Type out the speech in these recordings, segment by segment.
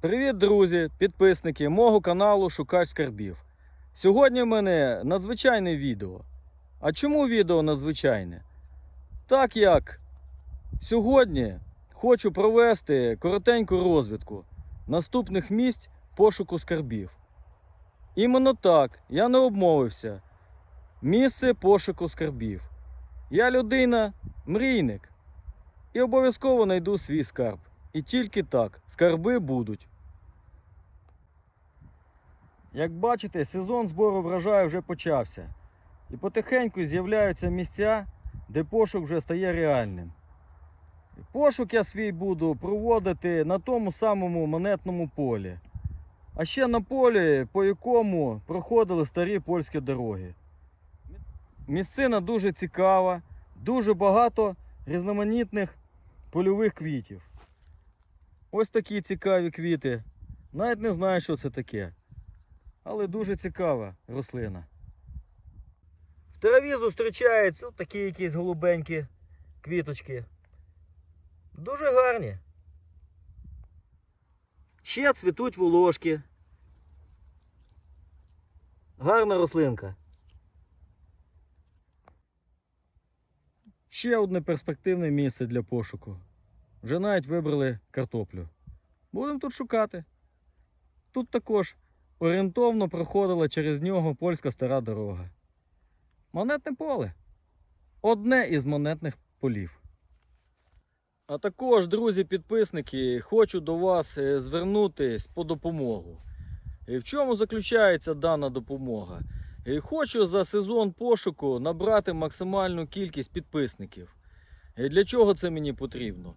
Привіт, друзі, підписники мого каналу Шукач Скарбів. Сьогодні в мене надзвичайне відео. А чому відео надзвичайне? Так як сьогодні хочу провести коротеньку розвідку наступних місць пошуку скарбів. Іменно так я не обмовився. Місце пошуку скарбів. Я людина, мрійник. І обов'язково знайду свій скарб. І тільки так скарби будуть. Як бачите, сезон збору врожаю вже почався. І потихеньку з'являються місця, де пошук вже стає реальним. Пошук я свій буду проводити на тому самому монетному полі. А ще на полі, по якому проходили старі польські дороги. Місцина дуже цікава, дуже багато різноманітних польових квітів. Ось такі цікаві квіти. Навіть не знаю, що це таке. Але дуже цікава рослина. В траві зустрічаються такі якісь голубенькі квіточки. Дуже гарні. Ще цвітуть волошки. Гарна рослинка. Ще одне перспективне місце для пошуку. Вже навіть вибрали картоплю. Будемо тут шукати. Тут також орієнтовно проходила через нього польська стара дорога. Монетне поле. Одне із монетних полів. А також, друзі-підписники, хочу до вас е, звернутись по допомогу. І В чому заключається дана допомога? І Хочу за сезон пошуку набрати максимальну кількість підписників. І Для чого це мені потрібно?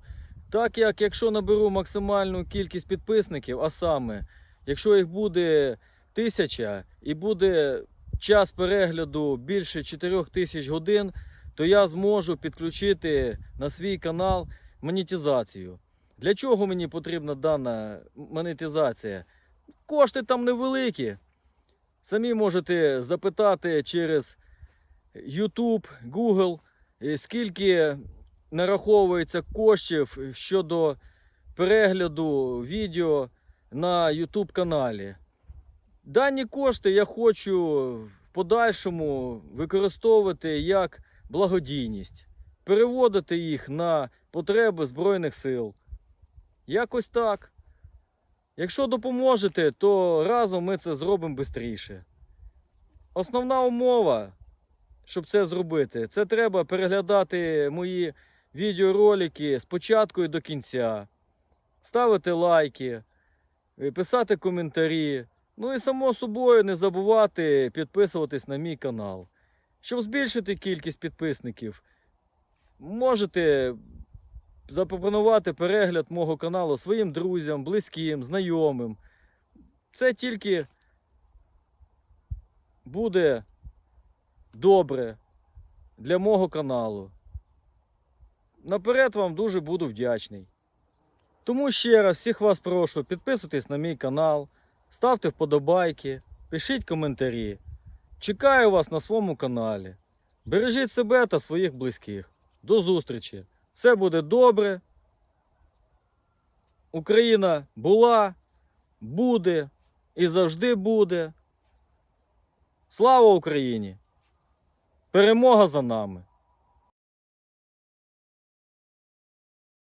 Так як якщо наберу максимальну кількість підписників, а саме, якщо їх буде тисяча і буде час перегляду більше 4 тисяч годин, то я зможу підключити на свій канал монетизацію. Для чого мені потрібна дана монетизація? Кошти там невеликі. Самі можете запитати через YouTube, Google, е, скільки нараховується коштів щодо перегляду відео на YouTube каналі. Дані кошти я хочу в подальшому використовувати як благодійність, переводити їх на потреби Збройних сил. Якось так. Якщо допоможете, то разом ми це зробимо швидше. Основна умова, щоб це зробити, це треба переглядати мої відеоролики з початку і до кінця, ставити лайки, е, писати коментарі. Ну і само собою не забувати підписуватись на мій канал. Щоб збільшити кількість підписників, можете запропонувати перегляд мого каналу своїм друзям, близьким, знайомим. Це тільки буде добре для мого каналу. Наперед вам дуже буду вдячний. Тому ще раз всіх вас прошу, підписуйтесь на мій канал, ставте вподобайки, пишіть коментарі. Чекаю вас на своєму каналі. Бережіть себе та своїх близьких. До зустрічі! Все буде добре. Україна була, буде і завжди буде. Слава Україні! Перемога за нами!